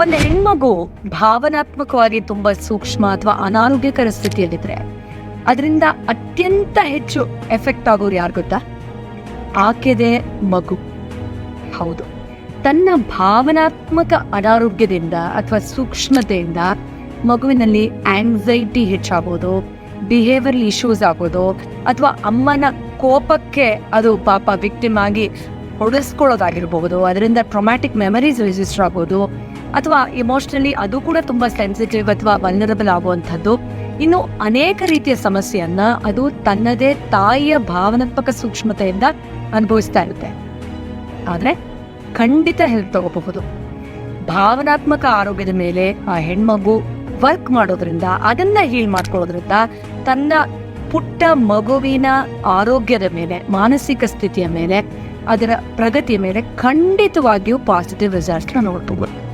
ಒಂದು ಹೆಣ್ಮಗು ಭಾವನಾತ್ಮಕವಾಗಿ ತುಂಬಾ ಸೂಕ್ಷ್ಮ ಅಥವಾ ಅನಾರೋಗ್ಯಕರ ಸ್ಥಿತಿಯಲ್ಲಿದ್ರೆ ಅದರಿಂದ ಅತ್ಯಂತ ಹೆಚ್ಚು ಎಫೆಕ್ಟ್ ಆಗೋರು ಯಾರು ಗೊತ್ತಾ? ಆಕೆದೆ ಮಗು. ಹೌದು. ತನ್ನ ಭಾವನಾತ್ಮಕ ಅನಾರೋಗ್ಯದಿಂದ ಅಥವಾ ಸೂಕ್ಷ್ಮತೆಯಿಂದ ಮಗುವಿನಲ್ಲಿ ಆಂಗ್ಸೈಟಿ ಹೆಚ್ಚಾಗೋದು ಬಿಹೇವಿಯರ್ ಇಶ್ಯೂಸ್ ಆಗೋದು, ಅಥವಾ ಅಮ್ಮನ ಕೋಪಕ್ಕೆ ಅದು ಪಾಪ ವಿಕ್ಟಿಮ್ ಆಗಿ ಹೊಡೆಸ್ಕೊಳ್ಳೋದಾಗಿರ್ಬೋದು, ಅದರಿಂದ ಟ್ರೊಮ್ಯಾಟಿಕ್ ಮೆಮರೀಸ್ ರಿಜಿಸ್ಟರ್ ಆಗೋದು ಅಥವಾ ಇಮೋಷನಲಿ ಅದು ಕೂಡ ತುಂಬ ಸೆನ್ಸಿಟಿವ್ ಅಥವಾ ವಲ್ನರಬಲ್ ಆಗುವಂಥದ್ದು. ಇನ್ನು ಅನೇಕ ರೀತಿಯ ಸಮಸ್ಯೆಯನ್ನ ಅದು ತನ್ನದೇ ತಾಯಿಯ ಭಾವನಾತ್ಮಕ ಸೂಕ್ಷ್ಮತೆಯಿಂದ ಅನುಭವಿಸ್ತಾ ಇರುತ್ತೆ. ಆದರೆ ಖಂಡಿತ ಹೆಲ್ಪ್ ತಗೋಬಹುದು. ಭಾವನಾತ್ಮಕ ಆರೋಗ್ಯದ ಮೇಲೆ ಆ ಹೆಣ್ಮಗು ವರ್ಕ್ ಮಾಡೋದ್ರಿಂದ, ಅದನ್ನ ಹೀಲ್ ಮಾಡ್ಕೊಳ್ಳೋದ್ರಿಂದ ತನ್ನ ಪುಟ್ಟ ಮಗುವಿನ ಆರೋಗ್ಯದ ಮೇಲೆ, ಮಾನಸಿಕ ಸ್ಥಿತಿಯ ಮೇಲೆ, ಅದರ ಪ್ರಗತಿಯ ಮೇಲೆ ಖಂಡಿತವಾಗಿಯೂ ಪಾಸಿಟಿವ್ ರಿಸಲ್ಟ್ನ ನೋಡ್ಬೋದು.